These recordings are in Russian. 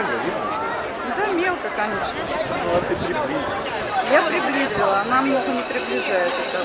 нормально видно? Да мелко, конечно. Ну, а ты приблизила. Я приблизила, она много не приближает этого.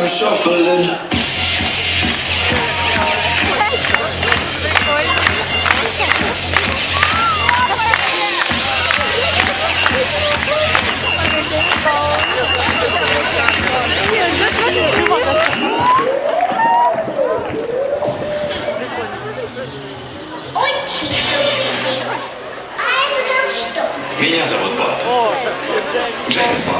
Там что? Меня зовут Бond. Джеймс Бонд.